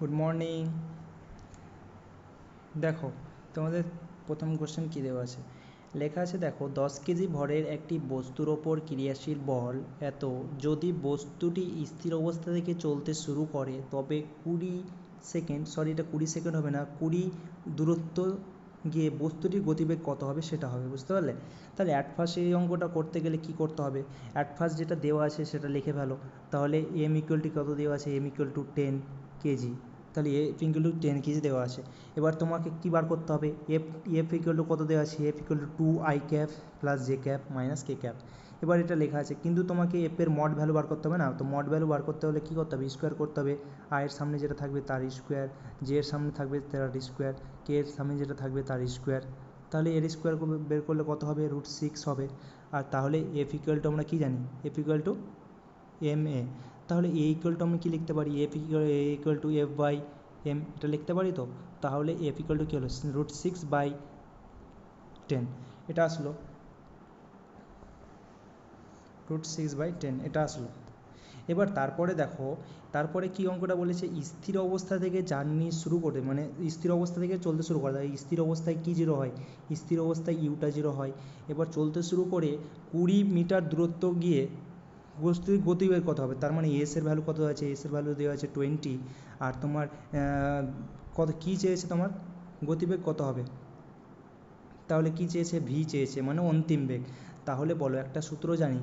Good morning দেখো, তোমাদের প্রথম কোশ্চেন কী দেওয়া আছে? লেখা আছে, দেখো, দশ কেজি ভরের একটি বস্তুর ওপর ক্রিয়াশীল বল এত, যদি বস্তুটি স্থির অবস্থা থেকে চলতে শুরু করে, তবে কুড়ি সেকেন্ড সরি এটা কুড়ি সেকেন্ড হবে না, কুড়ি দূরত্ব গিয়ে বস্তুটির গতিবেগ কত হবে সেটা হবে, বুঝতে পারলে? তাহলে অ্যাট ফার্স্ট এই অঙ্কটা করতে গেলে কি করতে হবে? অ্যাট ফার্স্ট যেটা দেওয়া আছে সেটা লিখে ফেলো, তাহলে এম ইকুয়াল কত দেওয়া আছে? M equal to ten kg. তাহলে A equal to ten kg দেওয়া আছে। এবার তোমাকে কী বার করতে হবে? এফ এফ ইকুয়াল টু কত দেওয়া আছে? F equal to two I cap plus J cap minus K cap এবার এটা লেখা আছে, কিন্তু তোমাকে এফের মড ভ্যালু বার করতে হবে না? তো মড ভ্যালু বার করতে হলে কী করতে হবে? স্কোয়ার করতে হবে। আয়ের সামনে যেটা থাকবে তার স্কোয়ার জে এর সামনে থাকবে তার স্কোয়ার কে এর সামনে যেটা থাকবে তার স্কোয়ার তাহলে এর স্কোয়ার বের করলে কত হবে? রুট সিক্স হবে। আর তাহলে এফ ইকুয়াল টু আমরা কী জানি? F equal to M A তাহলে এ ইকুয়াল টু আমি কী লিখতে পারি? F A equal to F by M এটা লিখতে পারি তো? তাহলে এফ ইকুয়াল টু কী হলো? রুট সিক্স বাই টেন এটা আসলো। রুট সিক্স বাই টেন এটা আসলো। এবার তারপরে দেখো, তারপরে কি অঙ্কটা বলেছে? স্থির অবস্থা থেকে জার্নি শুরু করে মানে স্থির অবস্থা থেকে চলতে শুরু করে। স্থির অবস্থায় কী জিরো হয়? স্থির অবস্থায় ইউটা জিরো হয়। এবার চলতে শুরু করে কুড়ি মিটার দূরত্ব গিয়ে বস্তুর গতিবেগ কত হবে? তার মানে এস এর ভ্যালু কত আছে? এস এর ভ্যালু দেওয়া আছে টোয়েন্টি আর তোমার কত, কী চেয়েছে তোমার? গতিবেগ কত হবে? তাহলে কী চেয়েছে? ভি চেয়েছে মানে অন্তিম বেগ। তাহলে বলো, একটা সূত্র জানি।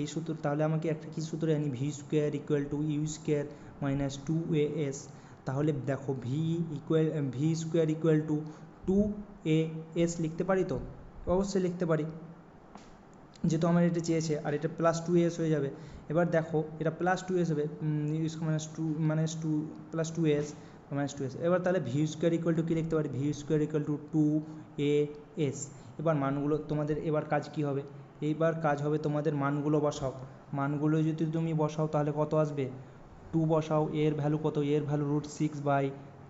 এই সূত্র, তাহলে আমাকে একটা কী সূত্র জানি? V square equal to U square minus two A S তাহলে দেখো V equal V square equal to two A S লিখতে পারি তো? অবশ্যই লিখতে পারি। যেহেতু আমার এটা চেয়েছে, আর এটা প্লাস টু এস হয়ে যাবে। এবার দেখো, এটা প্লাস টু এস হবে minus two minus two plus two S minus two S এবার তাহলে ভি স্কোয়ার ইকুয়াল টু কী লিখতে পারি? V square equal to two A S এবার মানগুলো, তোমাদের এবার কাজ কী হবে? এইবার কাজ হবে তোমাদের মানগুলো বসাও। মানগুলো যদি তুমি বসাও, তাহলে কত আসবে? টু বসাও, এর ভ্যালু কত? এর value root six by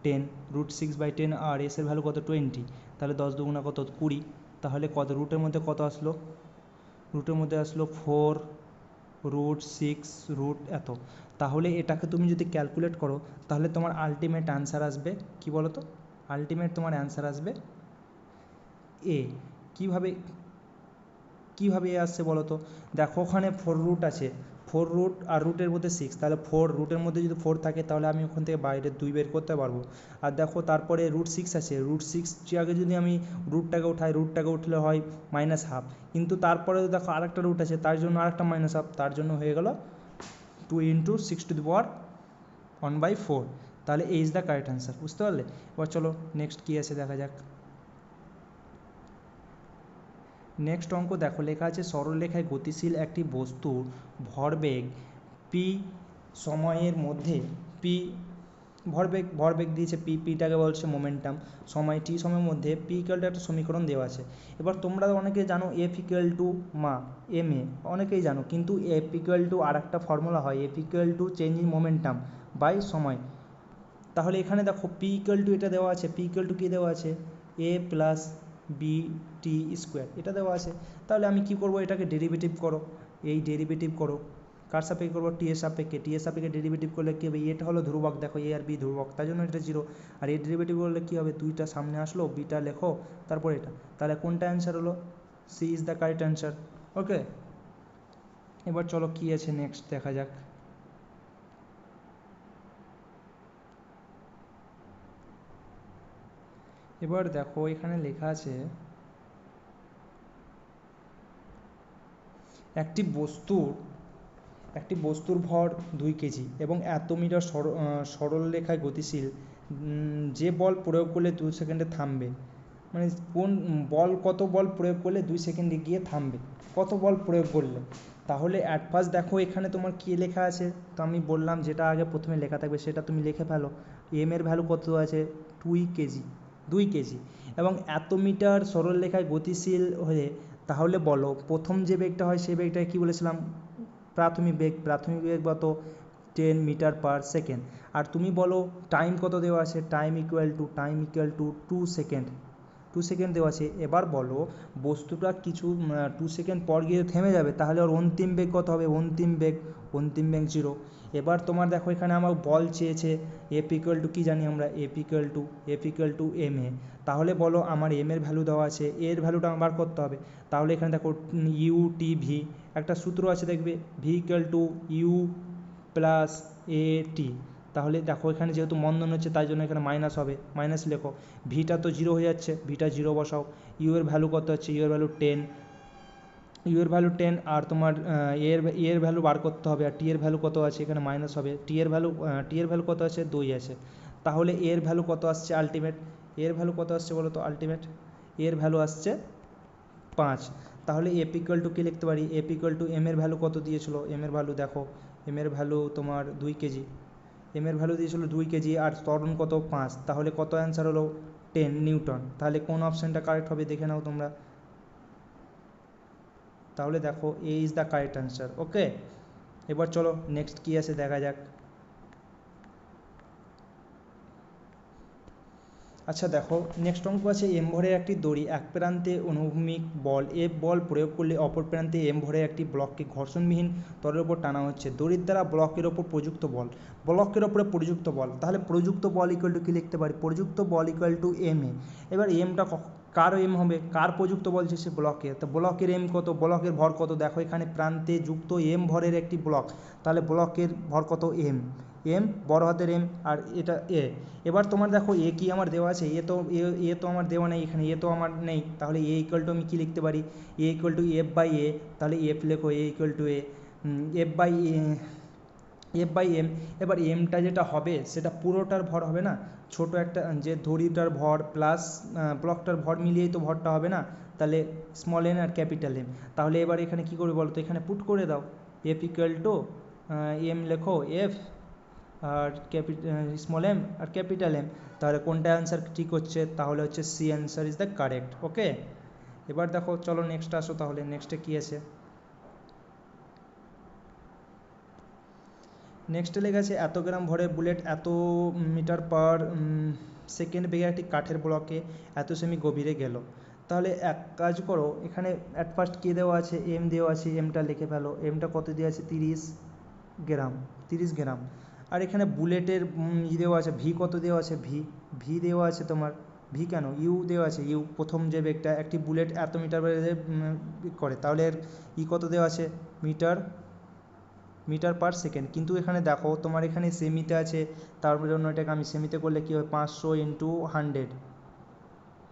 ten root six by ten আর এসের ভ্যালু কত? টোয়েন্টি তাহলে দশ দুগুণা কত? কুড়ি। তাহলে কত? রুটের মধ্যে কত আসলো? রুটের মধ্যে আসলো ফোর রুট সিক্স রুট এত। তাহলে এটাকে তুমি যদি ক্যালকুলেট করো, তাহলে তোমার আলটিমেট অ্যান্সার আসবে কি বলো তো আলটিমেট তোমার অ্যান্সার আসবে এ কীভাবে কীভাবে এ আসছে বলো তো দেখো ওখানে ফোর রুট আছে। ফোর রুট আর রুটের মধ্যে সিক্স তাহলে ফোর রুটের মধ্যে যদি ফোর থাকে, তাহলে আমি ওখান থেকে বাইরে দুই বের করতে পারব। আর দেখো, তারপরে রুট সিক্স আছে। রুট সিক্স আগে যদি আমি রুটটাকে উঠাই রুটটাকে উঠলে হয় মাইনাস হাফ কিন্তু তারপরে দেখো আরেকটা রুট আছে, তার জন্য আরেকটা মাইনাস হাফ তার জন্য হয়ে গেল two into six to the power one by four তাহলে এই ইজ দ্য কারেক্ট অ্যান্সার বুঝতে পারলে? এবার চলো নেক্সট কী আছে দেখা যাক। নেক্সট অঙ্ক দেখো, লেখা আছে, সরলরেখায় গতিশীল একটি বস্তুর ভরবেগ পি সময়ের মধ্যে পি ভরবেগ ভরবেগ দিয়েছে পি পিটাকে বলছে মোমেন্টাম সময় টি সময়ের মধ্যে পি ইকুয়াল একটা সমীকরণ দেওয়া আছে। এবার তোমরা অনেকে জানো এফ ইকুয়াল টু মা এম এ অনেকেই জানো, কিন্তু এফ ইকুয়াল টু আর একটা ফর্মুলা হয় F equal to change in momentum by সময়। তাহলে এখানে দেখো পি ইকুয়াল টু এটা দেওয়া আছে পি ইকুয়াল টু কী দেওয়া আছে? A plus B T square এটা দেওয়া আছে। তাহলে আমি কি করব? এটাকে ডেরিভেটিভ করো। এই ডেরিভেটিভ করো। কার সাপেক্ষে করব? টি এর সাপেক্ষে। টি এর সাপেক্ষে ডেরিভেটিভ করলে কী হবে? এটা হলো ধ্রুবক। দেখো এ আর বি ধ্রুবক। তার জন্য এটা জিরো আর এই ডেরিভেটিভ করলে কী হবে? দুইটা সামনে আসলো বিটা লেখো, তারপর এটা। তাহলে কোনটা অ্যান্সার হলো? C is the correct answer okay এবার চলো কী আছে নেক্সট দেখা যাক। এবার দেখো এখানে লেখা আছে, একটি বস্তুর একটি বস্তুর ভর দুই কেজি এবং এত মিটার সরল রেখায় গতিশীল। যে বল প্রয়োগ করলে দু সেকেন্ডে থামবে। মানে কোন বল, কত বল প্রয়োগ করলে দুই সেকেন্ডে গিয়ে থামবে? কত বল প্রয়োগ করলে? তাহলে অ্যাট ফার্স্ট দেখো এখানে তোমার কী লেখা আছে? তো আমি বললাম যেটা আগে প্রথমে লেখা থাকবে সেটা তুমি লিখে ফেলো। এম এর ভ্যালু কত আছে? Two KG. দুই কেজি। এবং এত মিটার সরলরেখায় গতিশীল হয়ে, তাহলে বলো, প্রথম যে বেগটা হয় সেই বেগটাকে কী বলেছিলাম? প্রাথমিক বেগ। প্রাথমিক বেগ কত? টেন মিটার পার সেকেন্ড আর তুমি বলো টাইম কত দেওয়া আছে? Time equal to time equal to two second two second দেওয়া আছে। এবার বলো, বস্তুটা কিছু টু সেকেন্ড পর গিয়ে থেমে যাবে, তাহলে ওর অন্তিম বেগ কত হবে? অন্তিম বেগ অন্তিম বেগ জিরো এবার তোমার দেখো, এখানে আমার বল চেয়েছে এফ টু কী জানি আমরা? F to F to M A তাহলে বলো, আমার এম এর ভ্যালু দেওয়া আছে এর ভ্যালুটা আমার বার করতে হবে? তাহলে এখানে দেখো ইউ টি ভি একটা সূত্র আছে দেখবে V equal to U plus A T তাহলে দেখো এখানে যেহেতু মন্দন হচ্ছে তাই জন্য এখানে মাইনাস হবে মাইনাস লেখো ভিটা তো জিরো হয়ে যাচ্ছে ভিটা জিরো বসাও ইউ এর ভ্যালু কত হচ্ছে ইউ এর ভ্যালু টেন ইউ এর ভ্যালু টেন আর তোমার এর এর ভ্যালু বার করতে হবে আর টি এর ভ্যালু কত আছে এখানে মাইনাস হবে টি এর ভ্যালু টি এর ভ্যালু কত আছে দুই আছে তাহলে এর ভ্যালু কত আসছে আলটিমেট এর ভ্যালু কত আসছে বলো তো আলটিমেট এর ভ্যালু আসছে পাঁচ তাহলে এপ ইকুয়াল টু কী লিখতে পারি এপ ইকুয়াল টু এম এর ভ্যালু কত দিয়েছিল এম এর ভ্যালু দেখো এম এর ভ্যালু তোমার দুই কেজি এম এর ভ্যালু দিয়েছিল দুই কেজি আর ত্বরণ কত? পাঁচ। তাহলে কত অ্যান্সার হলো? Ten newton. তাহলে কোন অপশানটা কারেক্ট হবে দেখে নাও তোমরা। তাহলে দেখো A is the correct answer okay এবার চলো নেক্সট কী আছে দেখা যাক। আচ্ছা দেখো নেক্সট অঙ্ক আছে এম ভরের একটি দড়ি, এক প্রান্তে অনুভূমিক বল এফ বল প্রয়োগ করলে অপর প্রান্তে এম ভরের একটি ব্লককে ঘর্ষণবিহীন তলের ওপর টানা হচ্ছে। দড়ির দ্বারা ব্লকের ওপর প্রযুক্ত বল, ব্লকের ওপরে প্রযুক্ত বল, তাহলে প্রযুক্ত বল ইকুয়াল টু কী লিখতে পারি? প্রযুক্ত বল ইকুয়াল টু এম এ এবার এমটা কার এম হবে, কার প্রযুক্ত বলছে সে ব্লকের তো ব্লকের এম কত ব্লকের ভর কত? দেখো এখানে প্রান্তে যুক্ত এম ভরের একটি ব্লক তাহলে ব্লকের ভর কত এম এম বড় হাতের এম আর এটা এ এবার তোমার দেখো এ কি আমার দেওয়া আছে? এ তো এ এ তো আমার দেওয়া নেই এখানে এ তো আমার নেই, তাহলে এ ইকুয়াল টু আমি কী লিখতে পারি? A equal to F by A তাহলে এফ লেখো A equal to A F by F by M এবার এমটা যেটা হবে, সেটা পুরোটার ভর হবে না? ছোট একটা, যে দড়িটার ভর প্লাস ব্লকটার ভর মিলিয়েই তো ভরটা হবে না? তাহলে স্মল এন আর ক্যাপিটাল এম তাহলে এবার এখানে কী করবে বলো তো এখানে পুট করে দাও। এফ ইকুয়াল টু এম লেখো এফ আর ক্যাপি স্মল এম আর ক্যাপিটাল এম তাহলে কোনটা অ্যান্সার ঠিক হচ্ছে? তাহলে হচ্ছে C answer is the correct okay এবার দেখো, চলো নেক্সট আসো তাহলে। নেক্সটে কী আছে? নেক্সটে লেখা আছে, এত গ্রাম ভরের বুলেট এত মিটার পার সেকেন্ড বেগে একটি কাঠের ব্লকে এত সেমি গভীরে গেল। তাহলে এক কাজ করো, এখানে অ্যাট ফার্স্ট কে দেওয়া আছে? এম দেওয়া আছে এমটা লিখে ফেলো। এমটা কত দেওয়া আছে? তিরিশ গ্রাম তিরিশ গ্রাম। আর এখানে বুলেটের ই দেওয়া আছে ভি কত দেওয়া আছে? ভি ভি দেওয়া আছে তোমার ভি কেন? ইউ দেওয়া আছে ইউ প্রথম যে বেগটা একটি বুলেট এত মিটার করে। তাহলে এর ই কত দেওয়া আছে? Metre metre per second. কিন্তু এখানে দেখো, তোমার এখানে সেমিতে আছে, তার জন্য এটাকে আমি সেমিতে করলে কী হবে পাঁচশো ইন্টু হান্ড্রেড।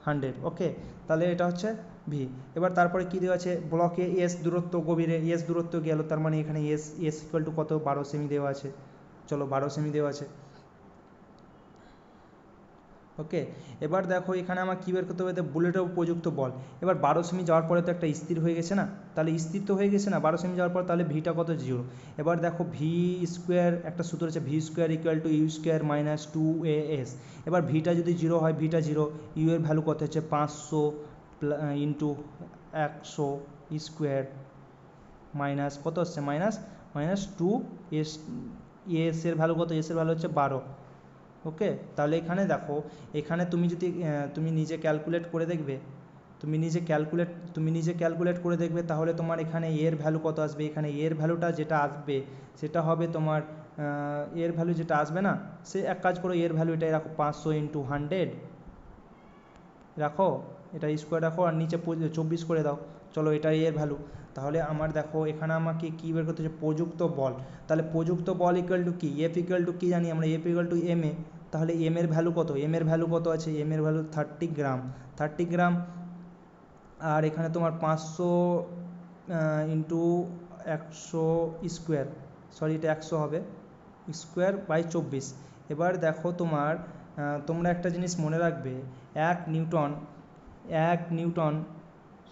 হান্ড্রেড, ওকে? তাহলে এটা হচ্ছে ভি এবার তারপরে কী দেওয়া আছে? ব্লকে এস দূরত্ব গভীরে এস দূরত্ব গেল, তার মানে এখানে এস এস ইকুয়াল টু কত? বারো সেমি দেওয়া আছে। চলো বারো সেমি দেওয়া আছে। ওকে এবার দেখো এখানে আমার কী বের করতে হবে? বুলেটের উপযুক্ত বল। এবার বারো সেমি যাওয়ার পরে তো একটা স্থির হয়ে গেছে না? তাহলে স্থির তো হয়ে গেছে না? বারো সেমি যাওয়ার পর তাহলে ভিটা কত? জিরো এবার দেখো ভি স্কোয়ার একটা সূত্র আছে V square equal to U square minus two A S এবার ভিটা যদি জিরো হয় ভিটা জিরো ইউ এর ভ্যালু কত হচ্ছে? পাঁচশো ইন্টু একশো স্কোয়ার মাইনাস কত হচ্ছে? Minus minus two S S এর ভ্যালু কত? এস এর ভ্যালু হচ্ছে বারো। ওকে? তাহলে এখানে দেখো, এখানে তুমি যদি তুমি নিজে ক্যালকুলেট করে দেখবে, তুমি নিজে ক্যালকুলেট তুমি নিজে ক্যালকুলেট করে দেখবে, তাহলে তোমার এখানে এর ভ্যালু কত আসবে? এখানে এর ভ্যালুটা যেটা আসবে, সেটা হবে তোমার এর ভ্যালু যেটা আসবে না, সে এক কাজ করো, এর ভ্যালু এটাই রাখো, পাঁচশো ইন্টু হান্ড্রেড রাখো, এটা স্কোয়ার রাখো, আর নিচে চব্বিশ করে দাও, চলো এটাই এর ভ্যালু তাহলে আমার দেখো, এখানে আমাকে কী বের করতে হচ্ছে? প্রযুক্ত বল, তাহলে প্রযুক্ত বল ইকুয়াল টু কী? এফ ইকুয়াল টু কী জানি আমরা? F equal to M A তাহলে এম এর ভ্যালু কত? এম এর ভ্যালু কত আছে? এম এর value thirty gram thirty gram আর এখানে তোমার পাঁচশো ইন্টু একশো স্কোয়ার সরি এটা একশো হবে। স্কোয়ার বাই চব্বিশ। এবার দেখো তোমার তোমরা একটা জিনিস মনে রাখবে। এক নিউটন এক নিউটন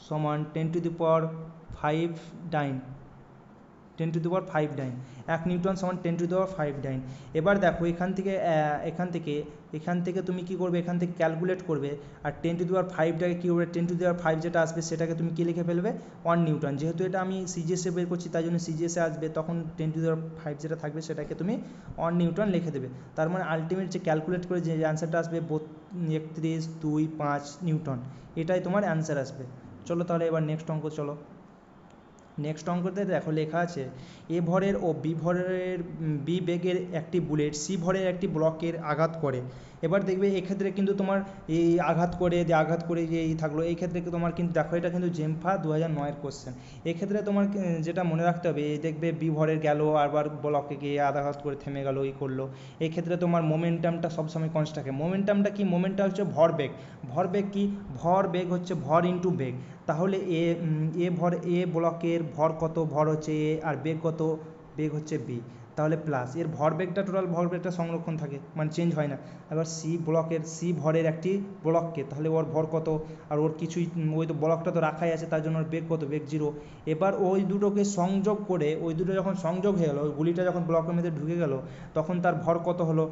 সমান ten to the power five dyne ten to the power five dyne এক নিউটন সমান ten to the power five dyne এবার দেখো এখান থেকে এখান থেকে এখান থেকে তুমি কী করবে? এখান থেকে ক্যালকুলেট করবে। আর টেন টু দি পাওয়ার ফাইভটাকে কী করবে? Ten to the power five যেটা আসবে, সেটাকে তুমি কী লিখে ফেলবে? One newton. যেহেতু এটা আমি সিজিএসে বের করছি, তাই জন্য সিজিএসে আসবে, তখন ten to the power five যেটা থাকবে, সেটাকে তুমি ওয়ান নিউটন লিখে দেবে। তার মানে আলটিমেট যে ক্যালকুলেট করে যে অ্যান্সারটা আসবে একত্রিশ, দুই, পাঁচ নিউটন। এটাই তোমার অ্যান্সার আসবে। চলো তাহলে এবার নেক্সট অঙ্ক, চলো। নেক্সট অঙ্কতে দেখো লেখা আছে, এ ভরের ও বি ভরের বি বেগের একটি বুলেট, সি ভরের একটি ব্লকের আঘাত করে। এবার দেখবে এক্ষেত্রে কিন্তু তোমার এই আঘাত করে, যে আঘাত করে যে এই থাকল, এই ক্ষেত্রে তোমার কিন্তু, দেখো এটা কিন্তু জেমফা দু হাজার নয়ের কোশ্চেন এক্ষেত্রে তোমার যেটা মনে রাখতে হবে, এই দেখবে বি ভরের গেল, আবার ব্লকে গিয়ে আঘাত করে থেমে গেল এই করল। এই ক্ষেত্রে তোমার মোমেন্টামটা সবসময় কনস্ট থাকে। মোমেন্টামটা কি? মোমেন্টাম হচ্ছে ভরবেগ ভরবেগ কি? ভর বেগ হচ্ছে ভর ইন্টু বেগ। তাহলে এ এ ভর, এ ব্লকের ভর কত? ভর হচ্ছে এ, আর বেগ কত? বেগ হচ্ছে বি তাহলে প্লাস এর ভরবেগটা টোটাল ভরবেগটা সংরক্ষণ থাকে মানে চেঞ্জ হয় না। এবার সি ব্লকের সি ভরের একটি ব্লককে তাহলে ওর ভর কত? আর ওর কিছুই, ওই তো ব্লকটা তো রাখাই আছে, তার জন্য ওর বেগ কত? বেগ জিরো এবার ওই দুটোকে সংযোগ করে, ওই দুটো যখন সংযোগ হয়ে গেলো, ওই গুলিটা যখন ব্লকের মধ্যে ঢুকে গেল, তখন তার ভর কত হলো?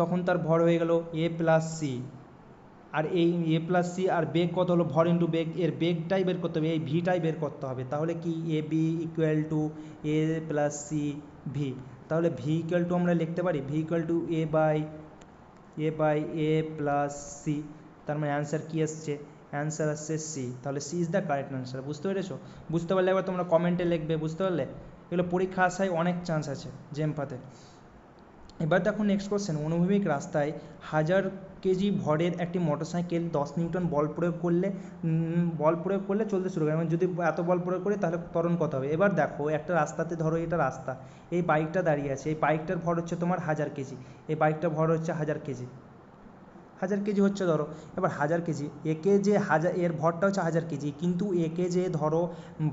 তখন তার ভর হয়ে গেল এ প্লাস সি আর এই এ প্লাস সি আর বেগ কত হলো? ভর ইন্টু বেগ, এর বেগটাই বের করতে হবে, এই ভিটাই বের করতে হবে। তাহলে কি? A B equal to A plus C V তাহলে ভি ইকুয়াল টু আমরা লিখতে পারি V equal to A by A by A plus C তার মানে অ্যান্সার কী আসছে? অ্যান্সার আসছে সি তাহলে C is the correct answer বুঝতে পেরেছ? বুঝতে পারলে একবার তোমরা কমেন্টে লিখবে, বুঝতে পারলে? এগুলো পরীক্ষা আসায় অনেক চান্স আছে জেমপাতে এবার দেখো নেক্সট কোশ্চেন অনুভূমিক রাস্তায় হাজার কেজি ভরের একটি মোটরসাইকেল দশ নিউটন বল প্রয়োগ করলে বল প্রয়োগ করলে চলতে শুরু করে। মানে যদি এত বল প্রয়োগ করি তাহলে ত্বরণ কত হবে? এবার দেখো, একটা রাস্তাতে ধরো এটা রাস্তা, এই বাইকটা দাঁড়িয়ে আছে, এই বাইকটার ভর হচ্ছে তোমার হাজার কেজি, এই বাইকটার ভর হচ্ছে হাজার কেজি। হাজার কেজি হচ্ছে ধরো। এবার হাজার কেজি, একে যে হাজার এর ভরটা হচ্ছে হাজার কেজি, কিন্তু একে যে ধরো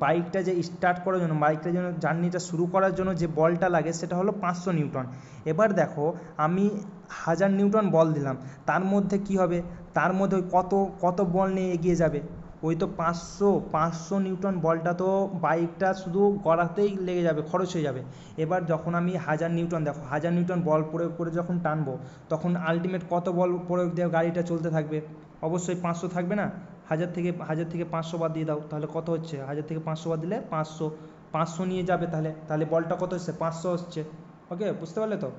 বাইকটা যে স্টার্ট করার জন্য, বাইকটা যেন জার্নিটা শুরু করার জন্য যে বলটা লাগে, সেটা হলো পাঁচশো নিউটন। এবার দেখো, আমি হাজার নিউটন বল দিলাম, তার মধ্যে কি হবে? তার মধ্যে কত কত বল নিয়ে এগিয়ে যাবে? ওই তো পাঁচশো পাঁচশো নিউটন বলটা তো বাইকটা শুধু গড়াতেই লেগে যাবে, খরচ হয়ে যাবে। এবার যখন আমি হাজার নিউটন, দেখো হাজার নিউটন বল প্রয়োগ করে যখন টানবো, তখন আলটিমেট কত বল প্রয়োগ দিয়ে গাড়িটা চলতে থাকবে? অবশ্যই পাঁচশো থাকবে না? হাজার থেকে হাজার থেকে পাঁচশো বাদ দিয়ে দাও, তাহলে কত হচ্ছে? হাজার থেকে পাঁচশো বাদ দিলে পাঁচশো। পাঁচশো নিয়ে যাবে তাহলে তাহলে বলটা কত হচ্ছে? পাঁচশো হচ্ছে। ওকে, বুঝতে পারলে তো?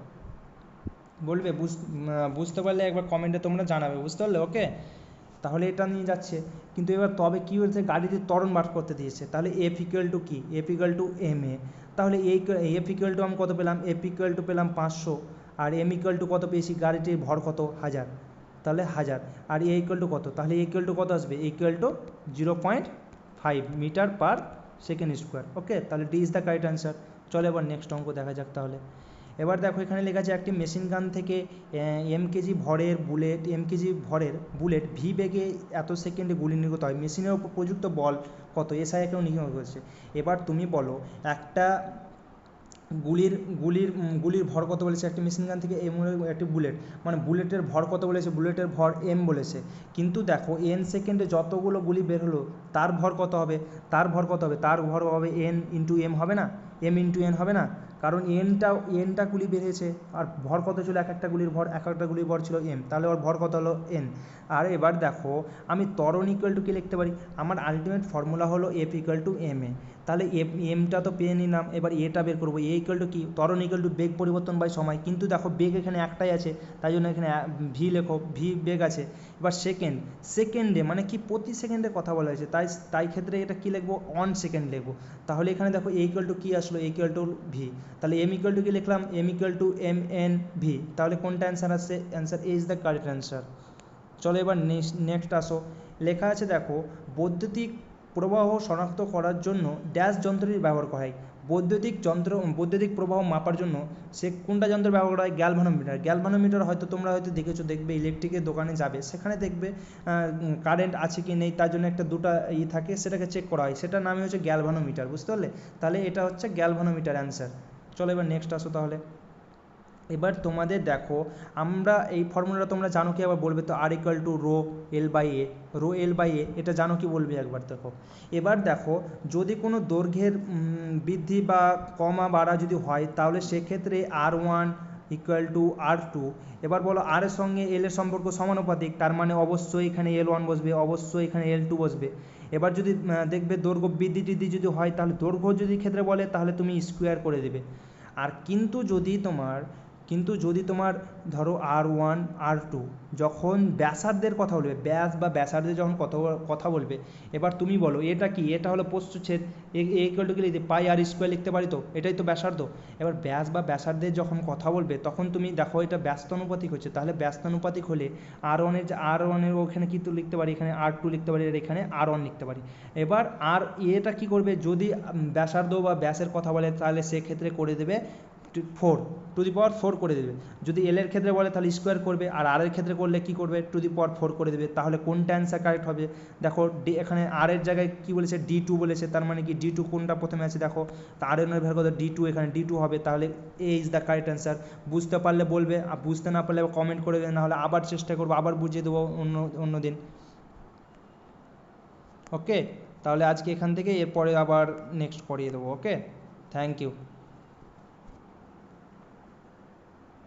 বলবে, বুঝ- বুঝতে পারলে একবার কমেন্টে তোমরা জানাবে, বুঝতে পারলে? ওকে? তাহলে এটা নিয়ে যাচ্ছে। কিন্তু এবার তবে কী হয়েছে? গাড়িতে ত্বরণ বার করতে দিয়েছে। তাহলে F equal to key? F equal to M A তাহলে এই এফ ইকুয়াল টু আমি কত পেলাম? এফ ইকুয়াল টু পেলাম পাঁচশো। আর এম ইকুয়াল টু কত পেয়েছি? গাড়িটির ভর কত? হাজার। তাহলে হাজার। আর এ ইকুয়াল টু কত? তাহলে ইকুয়াল টু কত আসবে? Equal to zero point five metre per second square okay তাহলে D is the correct answer চলো এবার নেক্সট অঙ্ক দেখা যাক তাহলে। এবার দেখো এখানে লেখা আছে একটি মেশিন গান থেকে এম কেজি ভরের বুলেট এম কেজি ভরের বুলেট ভি বেগে এত সেকেন্ডে গুলি নির্গত হয়। মেশিনের উপর প্রযুক্ত বল কত? এসআই একেও নির্গত করেছে এবার তুমি বলো, একটা গুলির গুলির গুলির ভর কত বলেছে? একটি মেশিন গান থেকে এম একটি বুলেট মানে বুলেটের ভর কত বলেছে? বুলেটের ভর এম বলেছে। কিন্তু দেখো এন সেকেন্ডে যতগুলো গুলি বের হলো, তার ভর কত হবে? তার ভর কত হবে? তার ভর হবে এন ইন্টু এম হবে না? এম ইন্টু এন হবে না? কারণ এনটা এনটা গুলি বেরিয়েছে আর ভর কত ছিল? এক একটা গুলির ভর, এক একটা গুলির ভর ছিল এম তাহলে ওর ভর কত হলো এন আর এবার দেখো, আমি ত্বরণ ইকুয়াল টু কি লিখতে পারি? আমার আলটিমেট ফর্মুলা হলো F equal to M A তাহলে এম এমটা তো পেয়ে নিলাম, এবার এটা বের করব। এ ইকুয়াল টু কি? ত্বরণ ইকুয়াল টু বেগ পরিবর্তন বাই সময়। কিন্তু দেখো, বেগ এখানে একটাই আছে, তাই জন্য এখানে ভি লেখো ভি বেগ আছে। এবার সেকেন্ড সেকেন্ডে মানে কি প্রতি সেকেন্ডে কথা বলা হয়েছে, তাই তাই ক্ষেত্রে এটা কি লিখব? অন সেকেন্ড লিখব। তাহলে এখানে দেখো এ ইকুয়াল টু কী আসলো? এ ইকুয়াল টু ভি তাহলে এম ইকুয়াল টু কি লিখলাম? M equal to M N V তাহলে কোনটা অ্যান্সার আসছে? Answer is the correct answer চলো এবার নেক্সট নেক্সট আসো। লেখা আছে দেখো, বৈদ্যুতিক প্রবাহ শনাক্ত করার জন্য ড্যাশ যন্ত্রটি ব্যবহার করা হয়। বৈদ্যুতিক যন্ত্র, বৈদ্যুতিক প্রবাহ মাপার জন্য সে কোনটা যন্ত্র ব্যবহার করা হয়? গ্যালভানোমিটার। গ্যালভানোমিটার হয়তো তোমরা হয়তো দেখেছ, দেখবে ইলেকট্রিকের দোকানে যাবে। সেখানে দেখবে কারেন্ট আছে কি নেই, তার জন্য একটা দুটা ই থাকে, সেটাকে চেক করা হয়। সেটার নামই হচ্ছে গ্যালভানোমিটার, বুঝতে পারলে? তাহলে এটা হচ্ছে গ্যালভানোমিটার অ্যান্সার চলো এবার নেক্সট আসো তাহলে। এবার তোমাদের দেখো, আমরা এই ফর্মুলাটা তোমরা জানো কি আবার বলবে তো? R equal to rho L by A rho L by A এটা জানো কি বলবে একবার দেখো? এবার দেখো, যদি কোনো দৈর্ঘ্যের বৃদ্ধি বা কমা বাড়া যদি হয়, তাহলে সেক্ষেত্রে R one equal to R two এবার বলো আর এর সঙ্গে এল এর সম্পর্ক সমানুপাতিক, তার মানে অবশ্যই এখানে এল ওয়ান বসবে, অবশ্যই এখানে এল টু বসবে। এবার যদি দেখবে দৈর্ঘ্য বৃদ্ধি টিদ্ধি যদি হয়, তাহলে দৈর্ঘ্য যদি ক্ষেত্রে বলে, তাহলে তুমি স্কোয়ার করে দেবে। আর কিন্তু যদি তোমার কিন্তু যদি তোমার ধরো আর ওয়ান আর টু যখন ব্যাসার্ধের কথা বলবে, ব্যাস বা ব্যাসার্ধে যখন কথা কথা বলবে, এবার তুমি বলো, এটা কি? এটা হলো প্রস্থচ্ছেদ, এ ইকুয়াল টু কি লিখতে? পাই আর স্কোয়ার লিখতে পারি তো? এটাই তো ব্যাসার্ধ। এবার ব্যাস বা ব্যাসার্ধের যখন কথা বলবে, তখন তুমি দেখো এটা ব্যস্তানুপাতিক হচ্ছে। তাহলে ব্যস্তানুপাতিক হলে আর ওয়ানের আর ওয়ানের ওখানে কি তো লিখতে পারি? এখানে আর টু লিখতে পারি আর এখানে আর ওয়ান লিখতে পারি। এবার আর এটা কি করবে? যদি ব্যাসার্ধ বা ব্যাসের কথা বলে, তাহলে সেক্ষেত্রে করে দেবে four to the power four করে দেবে। যদি এল এর ক্ষেত্রে বলে, তাহলে স্কোয়ার করবে, আর আর এর ক্ষেত্রে করলে কি করবে? টু দি পাওয়ার ফোর করে দেবে। তাহলে কোনটা অ্যান্সার কারেক্ট হবে? দেখো ডি এখানে আর এর জায়গায় কি বলেছে? ডি টু বলেছে। তার মানে কি ডি টু কোনটা প্রথমে আছে? দেখো, তা আর এর নির্ভর করে ডি টু এখানে ডি টু হবে। তাহলে A is the correct answer বুঝতে পারলে বলবে, আর বুঝতে না পারলে কমেন্ট করে দেবে। নাহলে আবার চেষ্টা করব, আবার বুঝিয়ে দেবো অন্য অন্য দিন। ওকে তাহলে আজকে এখান থেকে, এরপরে আবার নেক্সট করিয়ে দেবো। Okay thank you